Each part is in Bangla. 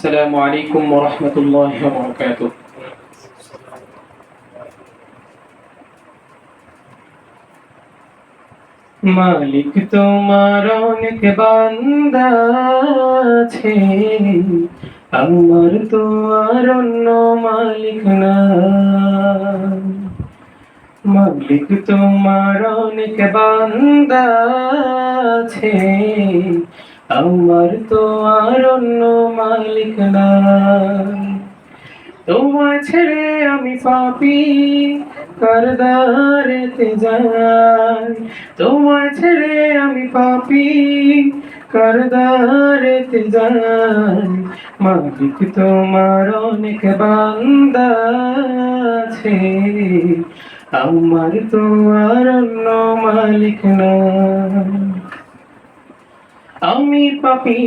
السلام عليكم ورحمة الله وبركاته মালিক তোমার অনেক বান্দা আছে আমার তো আর অন্য মালিক না মালিক তোমার অনেক বান্দা আছে আমার তো আর অন্য মালিক না। তোমায় ছেড়ে আমি পাপি, করদারেতে যাই তোমায় ছেড়ে আমি পাপি, করদারেতে যাই মালিক তোমার অনেক বান্দা আছে। আমার তো আর অন্য মালিক না। আমি পাপি,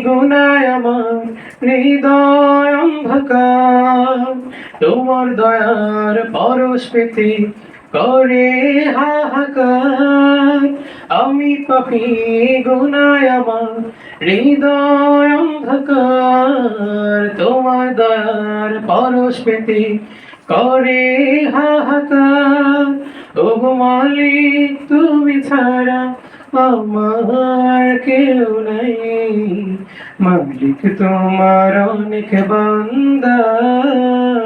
গুনায় আমার হৃদয় অন্ধকার। তোমার দয়ার পরশ করে হাহাকার। আমি পাপি, গুনায় আমার হৃদয় অন্ধকার। তোমার দয়ার পরশ করে হাহাকার। মালিক, তুমি ছাড়া আমার কেউ নাই। মালিক, তোমার অনেক বান্দা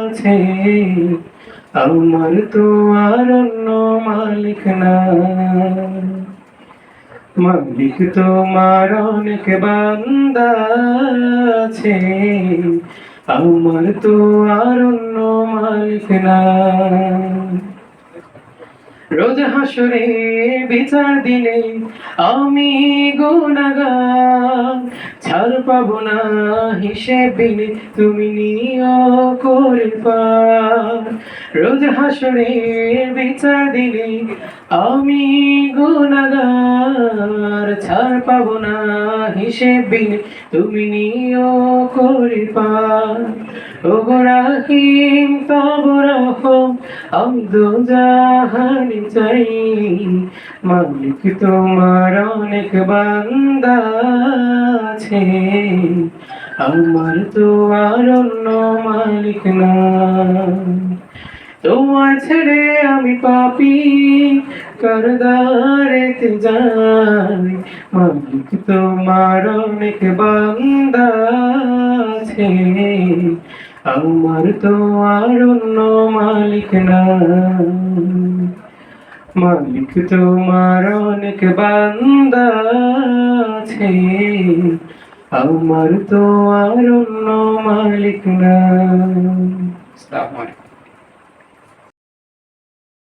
আছে। আমার তো আর অন্য মালিক না মালিক, তোমার অনেক বান্দা আছে। আমার তো আর অন্য মালিক না রোজ হাসরে বিচার দিলে আমি গুনাগার ছাড় পাবো না হিসেব তুমি নিয় করে পার। রোজ হাসরে বিচার দিলে আমি গুনাগার ছাড় পাব না হিসেব দিলে। তুমি নিও করে ও রাহিম, তব রহম আমি দো জাহানি চাই। মালিক তোমার অনেক বান্দা আছে। আমার তো আর অন্য মালিক না। তোমার ছেড়ে আমি পাপি। করদারেতে যাই, মালিক তোমার অনেক বান্দা আছে। আমার তো আর অন্য মালিক না মালিক তোমার অনেক বান্দা আছে। আমার তো আর অন্য মালিক না আলাইকুম।